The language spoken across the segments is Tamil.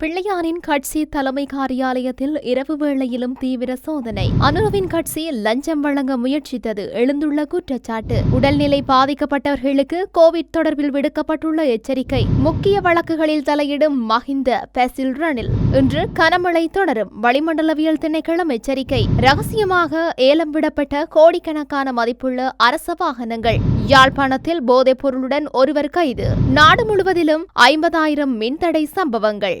பிள்ளையாரின் கட்சி தலைமை காரியாலயத்தில் இரவு வேளையிலும் தீவிர சோதனை. அனுருவின் கட்சி லஞ்சம் வழங்க முயற்சித்தது. எழுந்துள்ள குற்றச்சாட்டு. உடல்நிலை பாதிக்கப்பட்டவர்களுக்கு கோவிட் தொடர்பில் விடுக்கப்பட்டுள்ள எச்சரிக்கை. முக்கிய வழக்குகளில் தலையிடும் மஹிந்த பெசில் ரணில். இன்று கனமழை தொடரும். வளிமண்டலவியல் திணைக்களம் எச்சரிக்கை. ரகசியமாக ஏலம் விடப்பட்ட கோடிக்கணக்கான மதிப்புள்ள அரச வாகனங்கள். யாழ்ப்பாணத்தில் போதைப் பொருளுடன் ஒருவர் கைது. நாடு முழுவதிலும் ஐம்பதாயிரம் மின்தடை சம்பவங்கள்.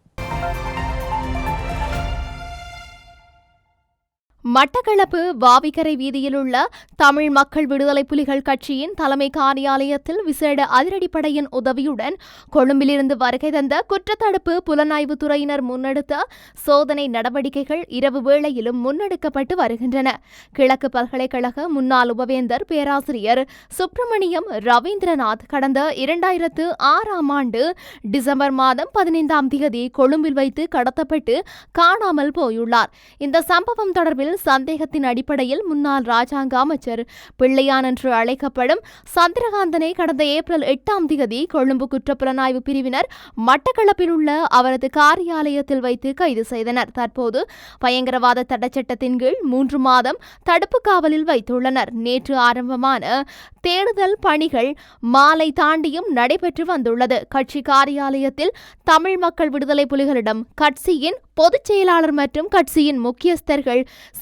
மட்டக்களப்பு வாவிக்கரை வீதியில் உள்ள தமிழ் மக்கள் விடுதலை புலிகள் கட்சியின் தலைமை காரியாலயத்தில் விசேட அதிரடிப்படையின் உதவியுடன் கொழும்பிலிருந்து வருகை தந்த குற்றத்தடுப்பு புலனாய்வு துறையினர் முன்னெடுத்த சோதனை நடவடிக்கைகள் இரவு வேளையிலும் முன்னெடுக்கப்பட்டு வருகின்றன. கிழக்கு பல்கலைக்கழக முன்னாள் உபவேந்தர் பேராசிரியர் சுப்பிரமணியம் ரவீந்திரநாத் கடந்த இரண்டாயிரத்து ஆறாம் ஆண்டு டிசம்பர் மாதம் பதினைந்தாம் தேதி கொழும்பில் வைத்து கடத்தப்பட்டு காணாமல் போயுள்ளார். இந்த சம்பவம் தொடர்பில் சந்தேகத்தின் அடிப்படையில் முன்னாள் ராஜாங்க அமைச்சர் பிள்ளையான் என்று அழைக்கப்படும் சந்திரகாந்தனை கடந்த ஏப்ரல் எட்டாம் தேதி கொழும்பு குற்றப்புலனாய்வு பிரிவினர் மட்டக்களப்பில் உள்ள அவரது காரியாலயத்தில் வைத்து கைது செய்தனர். தற்போது பயங்கரவாத தடைச்சட்டத்தின் கீழ் மூன்று மாதம் தடுப்பு காவலில் வைத்துள்ளனர். நேற்று ஆரம்பமான தேடுதல் பணிகள் மாலை தாண்டியும் நடைபெற்று வந்துள்ளது. கட்சி காரியாலயத்தில் தமிழ் மக்கள் விடுதலை புலிகளிடம் கட்சியின் பொதுச் செயலாளர் மற்றும் கட்சியின் முக்கியஸ்தர்கள்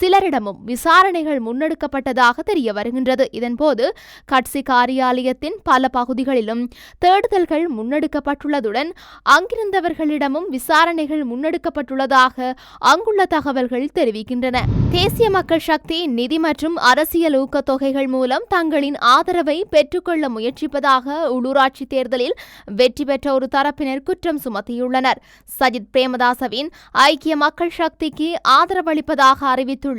சிலரிடமும் விசாரணைகள் முன்னெடுக்கப்பட்டதாக தெரிய வருகின்றது. இதன்போது கட்சி காரியாலயத்தின் பல பகுதிகளிலும் தேடுதல்கள் முன்னெடுக்கப்பட்டுள்ளதுடன் அங்கிருந்தவர்களிடமும் விசாரணைகள் முன்னெடுக்கப்பட்டுள்ளதாக அங்குள்ள தகவல்கள் தெரிவிக்கின்றன. தேசிய மக்கள் சக்தி நிதி மற்றும் அரசியல் ஊக்கத்தொகைகள் மூலம் தங்களின் ஆதரவை பெற்றுக்கொள்ள முயற்சிப்பதாக உள்ளூராட்சி தேர்தலில் வெற்றி பெற்ற ஒரு தரப்பினர் குற்றம் சுமத்தியுள்ளனர். சஜித் பிரேமதாசவின் ஐக்கிய மக்கள் சக்திக்கு ஆதரவளிப்பதாக அறிவித்துள்ள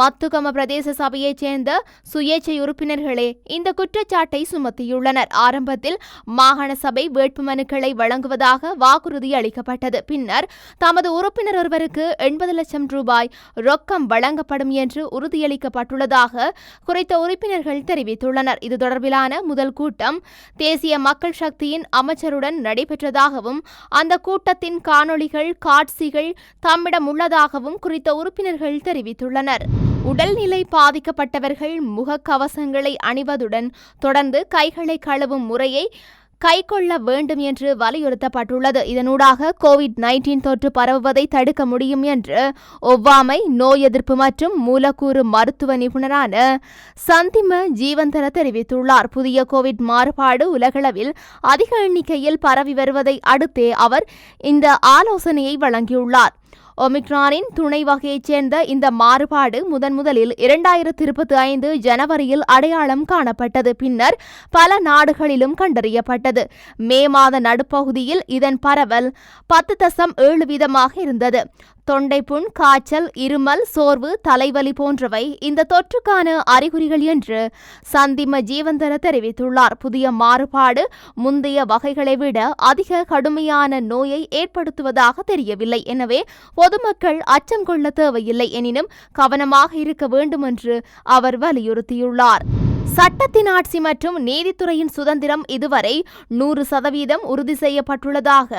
மத்துகம பிரதேச சபையைச் சேர்ந்த சுயேட்சை உறுப்பினர்களே இந்த குற்றச்சாட்டை சுமத்தியுள்ளனர். ஆரம்பத்தில் மாகாண சபை வேட்புமனுக்களை வழங்குவதாக வாக்குறுதி அளிக்கப்பட்டது. பின்னர் தமது உறுப்பினர் ஒருவருக்கு எண்பது லட்சம் ரூபாய் ரொக்கம் வழங்கப்படும் என்று உறுதியளிக்கப்பட்டுள்ளதாக குறித்த உறுப்பினர்கள் தெரிவித்துள்ளனர். இது தொடர்பிலான முதல் கூட்டம் தேசிய மக்கள் சக்தியின் அமைச்சருடன் நடைபெற்றதாகவும் அந்த கூட்டத்தின் காணொளிகள் காட்சிகள் தம்மிடம் உள்ளதாகவும் குறித்த உறுப்பினர்கள் தெரிவித்துள்ளனர். உடல்நிலை பாதிக்கப்பட்டவர்கள் முகக்கவசங்களை அணிவதுடன் தொடர்ந்து கைகளை கழுவும் முறையை கைக்கொள்ள வேண்டும் என்று வலியுறுத்தப்பட்டுள்ளது. இதனூடாக கோவிட் நைன்டீன் தொற்று பரவுவதை தடுக்க முடியும் என்று ஒவ்வாமை நோய் எதிர்ப்பு மற்றும் மூலக்கூறு மருத்துவ நிபுணரான சந்திம ஜீவந்தர தெரிவித்துள்ளார். புதிய கோவிட் மாறுபாடு உலகளவில் அதிக எண்ணிக்கையில் பரவி வருவதை அடுத்தே அவர் இந்த ஆலோசனையை வழங்கியுள்ளார். ஒமிக்ரானின் துணை வகையைச் சேர்ந்த இந்த மாறுபாடு முதன் முதலில் இரண்டாயிரத்தி இருபத்தி ஐந்து ஜனவரியில் அடையாளம் காணப்பட்டது. பின்னர் பல நாடுகளிலும் கண்டறியப்பட்டது. மே மாத நடுப்பகுதியில் இதன் பரவல் பத்து தசம் ஏழு வீதமாக இருந்தது. தொண்டைப்புண் காய்ச்சல் இருமல் சோர்வு தலைவலி போன்றவை இந்த தொற்றுக்கான அறிகுறிகள் என்று சந்திம ஜீவந்தர தெரிவித்துள்ளார். புதிய மாறுபாடு முந்தைய வகைகளை விட அதிக கடுமையான நோயை ஏற்படுத்துவதாக தெரியவில்லை. எனவே பொதுமக்கள் அச்சம் கொள்ள தேவையில்லை. எனினும் கவனமாக இருக்க வேண்டும் என்று அவர் வலியுறுத்தியுள்ளார். சட்டத்தின் ஆட்சி மற்றும் நீதித்துறையின் சுதந்திரம் இதுவரை நூறு சதவீதம் உறுதி செய்யப்பட்டுள்ளதாக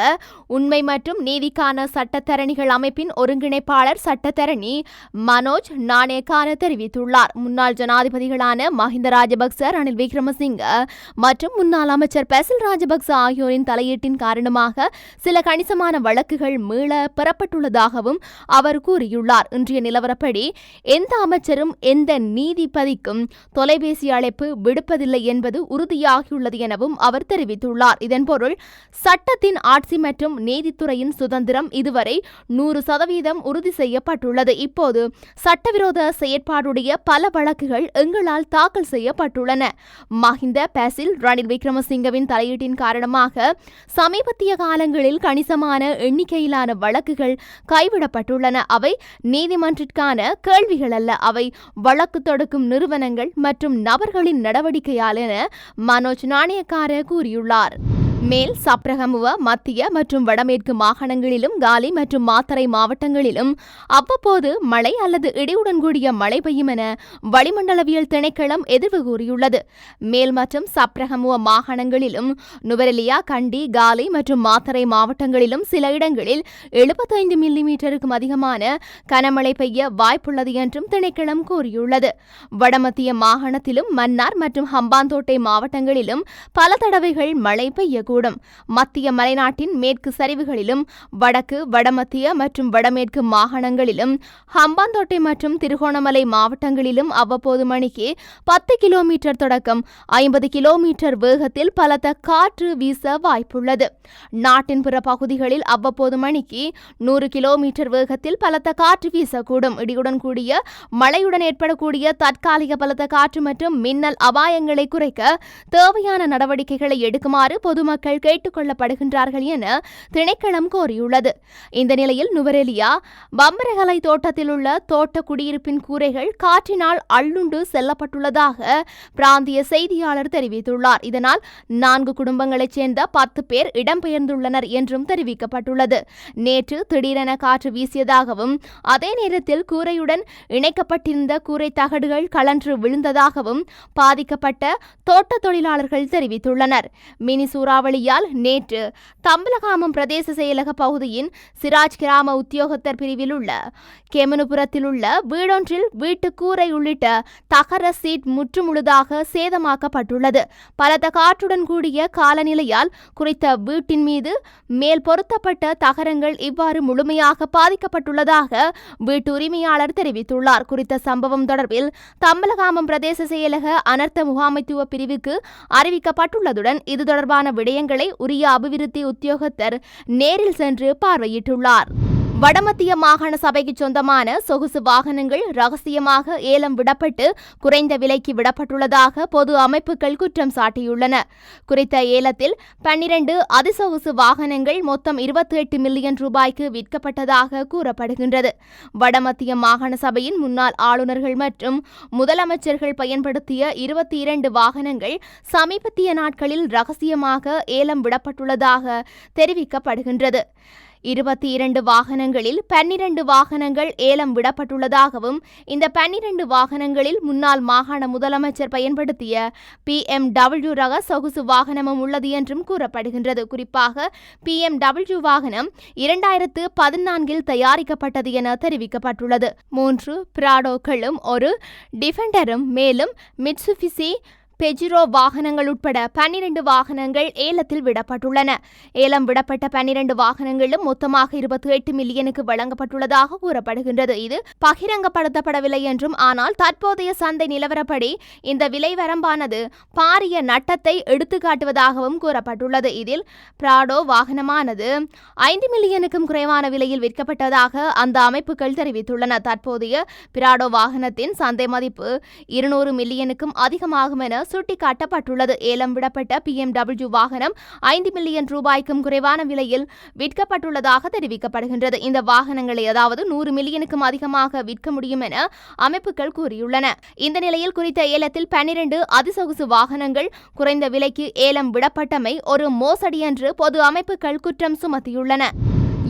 உண்மை மற்றும் நீதிக்கான சட்டத்தரணிகள் அமைப்பின் ஒருங்கிணைப்பாளர் சட்டத்தரணி மனோஜ் நாணேக்கான தெரிவித்துள்ளார். முன்னாள் ஜனாதிபதிகளான மஹிந்த ராஜபக்ச ரணில் விக்ரமசிங்க மற்றும் முன்னாள் அமைச்சர் பெசல் ராஜபக்ச ஆகியோரின் தலையீட்டின் காரணமாக சில கணிசமான வழக்குகள் மீள பெறப்பட்டுள்ளதாகவும் அவர் கூறியுள்ளார். இன்றைய நிலவரப்படி எந்த அமைச்சரும் எந்த நீதிபதிக்கும் தொலைபேசி அழைப்பு விடுப்பதில்லை என்பது உறுதியாகியுள்ளது எனவும் அவர் தெரிவித்துள்ளார். இதன் பொருள் சட்டத்தின் ஆட்சி மற்றும் நீதித்துறையின் சுதந்திரம் இதுவரை நூறு சதவீதம் உறுதி செய்யப்பட்டுள்ளது. இப்போது சட்டவிரோத செயற்பாடுடைய பல வழக்குகள் எங்களால் தாக்கல் செய்யப்பட்டுள்ளன. மஹிந்த பேசில் ரணில் விக்ரமசிங்கவின் தலையீட்டின் காரணமாக சமீபத்திய காலங்களில் கணிசமான எண்ணிக்கையிலான வழக்குகள் கைவிடப்பட்டுள்ளன. அவை நீதிமன்றத்திற்கான கேள்விகள் அல்ல. அவை வழக்கு தொடுக்கும் நிறுவனங்கள் மற்றும் அவர்களின் நடவடிக்கையால் என மனோஜ் நாணயக்கார கூறியுள்ளார். மேல் சப்ரகமுவ மத்திய மற்றும் வடமேற்கு மாகாணங்களிலும் காலி மற்றும் மாத்தறை மாவட்டங்களிலும் அவ்வப்போது மழை அல்லது இடியுடன் கூடிய மழை பெய்யும் என வளிமண்டலவியல் திணைக்களம் எதிர்வு கூறியுள்ளது. மேல் மற்றும் சப்ரகமுவ மாகாணங்களிலும் நுவரெலியா கண்டி காலி மற்றும் மாத்தறை மாவட்டங்களிலும் சில இடங்களில் எழுபத்தைந்து மில்லிமீட்டருக்கும் அதிகமான கனமழை பெய்ய வாய்ப்புள்ளது என்றும் திணைக்களம் கூறியுள்ளது. வடமத்திய மாகாணத்திலும் மன்னார் மற்றும் ஹம்பாந்தோட்டை மாவட்டங்களிலும் பல தடவைகள் மழை பெய்யக்கூடும். மத்திய மலைநாட்டின் மேற்கு சரிவுகளிலும் வடக்கு வடமத்திய மற்றும் வடமேற்கு மாகாணங்களிலும் ஹம்பாந்தோட்டை மற்றும் திருகோணமலை மாவட்டங்களிலும் அவ்வப்போது மணிக்கு பத்து கிலோமீட்டர் தொடக்கம். ஐம்பது கிலோமீட்டர் வேகத்தில் பலத்த காற்று வீச வாய்ப்புள்ளது. நாட்டின் பிற பகுதிகளில் அவ்வப்போது மணிக்கு நூறு கிலோமீட்டர் வேகத்தில் பலத்த காற்று வீசக்கூடும். இடியுடன் கூடிய மழையுடன் ஏற்படக்கூடிய தற்காலிக பலத்த காற்று மற்றும் மின்னல் அபாயங்களை குறைக்க தேவையான நடவடிக்கைகளை எடுக்குமாறு பொதுமக்கள் கேட்டுக் கொள்ளப்படுகின்றார்கள் என திணைக்களம் கோரியுள்ளது இந்த நிலையில் நுவரெலியா பம்பரகலை தோட்டத்தில் உள்ள தோட்ட குடியிருப்பின் கூரைகள் காற்றினால் அள்ளுண்டு செல்லப்பட்டுள்ளதாக பிராந்திய செய்தியாளர் தெரிவித்துள்ளார். இதனால் நான்கு குடும்பங்களைச் சேர்ந்த பத்து பேர் இடம்பெயர்ந்துள்ளனர் என்றும் தெரிவிக்கப்பட்டுள்ளது. நேற்று திடீரென காற்று வீசியதாகவும் அதே நேரத்தில் கூரையுடன் இணைக்கப்பட்டிருந்த கூரை தகடுகள் கலன்று விழுந்ததாகவும் பாதிக்கப்பட்ட தோட்ட தொழிலாளர்கள் தெரிவித்துள்ளனர். மினி சூறாவளி சூறாவளியால் நேற்று தம்பலகாமம் பிரதேச செயலக பகுதியின் சிராஜ் கிராம உத்தியோகத்தர் பிரிவில் உள்ள கெமனுபுரத்தில் உள்ள வீடொன்றில் வீட்டு கூரை உள்ளிட்ட தகர சீட் முற்றுமுழுதாக சேதமாக்கப்பட்டுள்ளது. பலத்த காற்றுடன் கூடிய காலநிலையால் குறித்த வீட்டின் மீது மேல் பொருத்தப்பட்ட தகரங்கள் இவ்வாறு முழுமையாக பாதிக்கப்பட்டுள்ளதாக வீட்டு உரிமையாளர் தெரிவித்துள்ளார். குறித்த சம்பவம் தொடர்பில் தம்பலகாமம் பிரதேச செயலக அனர்த்த முகாமைத்துவ பிரிவுக்கு அறிவிக்கப்பட்டுள்ளதுடன் இது தொடர்பான விடயங்களை உரிய அபிவிருத்தி உத்தியோகத்தர் நேரில் சென்று பார்வையிட்டுள்ளார். வடமத்திய மாகாண சபைக்கு சொந்தமான சொகுசு வாகனங்கள் ரகசியமாக ஏலம் விடப்பட்டு குறைந்த விலைக்கு விடப்பட்டுள்ளதாக பொது அமைப்புகள் குற்றம் சாட்டியுள்ளன. குறித்த ஏலத்தில் பன்னிரண்டு அதிசொகுசு வாகனங்கள் மொத்தம் இருபத்தி எட்டு மில்லியன் ரூபாய்க்கு விற்கப்பட்டதாக கூறப்படுகின்றது. வடமத்திய மாகாண சபையின் முன்னாள் ஆளுநர்கள் மற்றும் முதலமைச்சர்கள் பயன்படுத்திய இருபத்தி இரண்டு வாகனங்கள் சமீபத்திய நாட்களில் ரகசியமாக ஏலம் விடப்பட்டுள்ளதாக தெரிவிக்கப்படுகின்றது. இருபத்தி இரண்டு வாகனங்களில் பன்னிரண்டு வாகனங்கள் ஏலம் விடப்பட்டுள்ளதாகவும் இந்த பன்னிரண்டு வாகனங்களில் முன்னாள் மாகாண முதலமைச்சர் பயன்படுத்திய பி எம் டபிள்யூ ரக சொகுசு வாகனமும் உள்ளது என்றும் கூறப்படுகின்றது. குறிப்பாக பி எம் டபிள்யூ வாகனம் இரண்டாயிரத்து பதினான்கில் தயாரிக்கப்பட்டது என தெரிவிக்கப்பட்டுள்ளது. மூன்று பிராடோக்களும் ஒரு டிஃபெண்டரும் மேலும் மிட்சுபிசி பெஜிரோ வாகனங்கள் உட்பட பன்னிரண்டு வாகனங்கள் ஏலத்தில் விடப்பட்டுள்ளன. ஏலம் விடப்பட்ட பன்னிரண்டு வாகனங்களும் மொத்தமாக இருபத்தி எட்டு மில்லியனுக்கு வழங்கப்பட்டுள்ளதாக கூறப்படுகின்றது. இது பகிரங்கப்படுத்தப்படவில்லை என்றும் ஆனால் தற்போதைய சந்தை நிலவரப்படி இந்த விலை வரம்பானது பாரிய நட்டத்தை எடுத்துக்காட்டுவதாகவும் கூறப்பட்டுள்ளது. இதில் பிராடோ வாகனமானது ஐந்து மில்லியனுக்கும் குறைவான விலையில் விற்கப்பட்டதாக அந்த அமைப்புகள் தெரிவித்துள்ளன. தற்போதைய பிராடோ வாகனத்தின் சந்தை மதிப்பு இருநூறு மில்லியனுக்கும் அதிகமாகும் என சுட்டிக்காட்டப்பட்டுள்ளது. ஏலம் விடப்பட்ட பிஎம்டபிள்யூ வாகனம் ஐந்து மில்லியன் ரூபாய்க்கும் குறைவான விலையில் விற்கப்பட்டுள்ளதாக தெரிவிக்கப்படுகின்றது. இந்த வாகனங்களை அதாவது நூறு மில்லியனுக்கும் அதிகமாக விற்க முடியும் என அமைப்புகள் கூறியுள்ளன. இந்த நிலையில் குறித்த ஏலத்தில் பன்னிரண்டு அதிசொகுசு வாகனங்கள் குறைந்த விலைக்கு ஏலம் விடப்பட்டமை ஒரு மோசடி என்று பொது அமைப்புகள் குற்றம் சுமத்தியுள்ளன.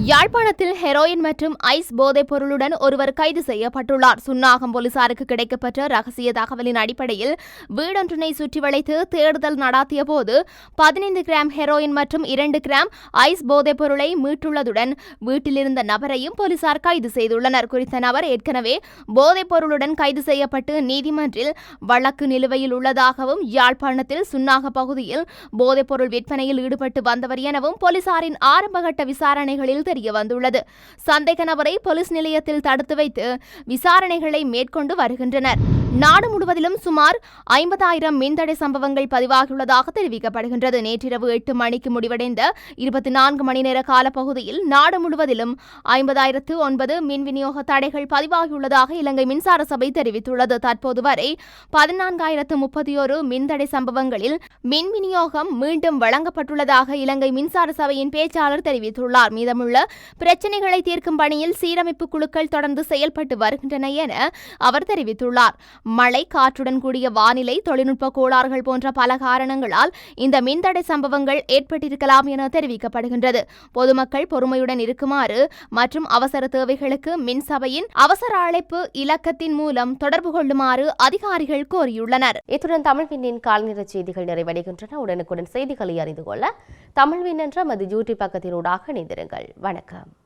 யாழ்ப்பாணத்தில் ஹெரோயின் மற்றும் ஐஸ் போதைப் பொருளுடன் ஒருவர் கைது செய்யப்பட்டுள்ளார். சுன்னாகம் போலீசாருக்கு கிடைக்கப்பட்ட ரகசிய தகவலின் அடிப்படையில் வீடொன்றினை சுற்றி வளைத்து தேடுதல் நடாத்திய போது பதினைந்து கிராம் ஹெரோயின் மற்றும் இரண்டு கிராம் ஐஸ் போதைப் பொருளை மீட்டுள்ளதுடன் வீட்டிலிருந்த நபரையும் போலீசார் கைது செய்துள்ளனர். குறித்த நபர் ஏற்கனவே போதைப் பொருளுடன் கைது செய்யப்பட்டு நீதிமன்றில் வழக்கு நிலுவையில் உள்ளதாகவும் யாழ்ப்பாணத்தில் சுன்னாக பகுதியில் போதைப் பொருள் விற்பனையில் ஈடுபட்டு வந்தவர் எனவும் போலீசாரின் ஆரம்பகட்ட விசாரணைகளில் தெரிய வந்துள்ளது சந்தேக நபரை போலீஸ் நிலையத்தில் தடுத்து வைத்து விசாரணைகளை மேற்கொண்டு வருகின்றனர். நாடு முழுவதிலும் சுமார் ஐம்பதாயிரம் மின்தடை சம்பவங்கள் பதிவாகியுள்ளதாக தெரிவிக்கப்படுகின்றது. நேற்றிரவு எட்டு மணிக்கு முடிவடைந்த இருபத்தி நான்கு மணி நேர காலப்பகுதியில் நாடு முழுவதிலும் ஐம்பதாயிரத்து ஒன்பது மின் விநியோக தடைகள் பதிவாகியுள்ளதாக இலங்கை மின்சார சபை தெரிவித்துள்ளது. தற்போது வரை பதினான்காயிரத்து முப்பத்தி ஒரு மின்தடை சம்பவங்களில் மின் விநியோகம் மீண்டும் வழங்கப்பட்டுள்ளதாக இலங்கை மின்சார சபையின் பேச்சாளர் தெரிவித்துள்ளார். மீதமுள்ள பிரச்சினைகளை தீர்க்கும் பணியில் சீரமைப்பு குழுக்கள் தொடர்ந்து செயல்பட்டு வருகின்றன என அவர் தெரிவித்துள்ளார். மழை காற்றுடன் கூடிய வானிலை தொழில்நுட்ப கோளாறுகள் போன்ற பல காரணங்களால் இந்த மின்தடை சம்பவங்கள் ஏற்பட்டிருக்கலாம் என தெரிவிக்கப்படுகின்றது. பொதுமக்கள் பொறுமையுடன் இருக்குமாறு மற்றும் அவசர தேவைகளுக்கு மின்சபையின் அவசர அழைப்பு இலக்கத்தின் மூலம் தொடர்பு கொள்ளுமாறு அதிகாரிகள் கோரியுள்ளனர். இத்துடன் தமிழ்வின்னின் கால்நிற செய்திகள் நிறைவடைகின்றன. உடனுக்குடன் செய்திகளை அறிந்து கொள்ள தமிழ்வின் என்ற மது யூடியூப் பக்கத்தினூடாக இணைந்திருங்கள். வணக்கம்.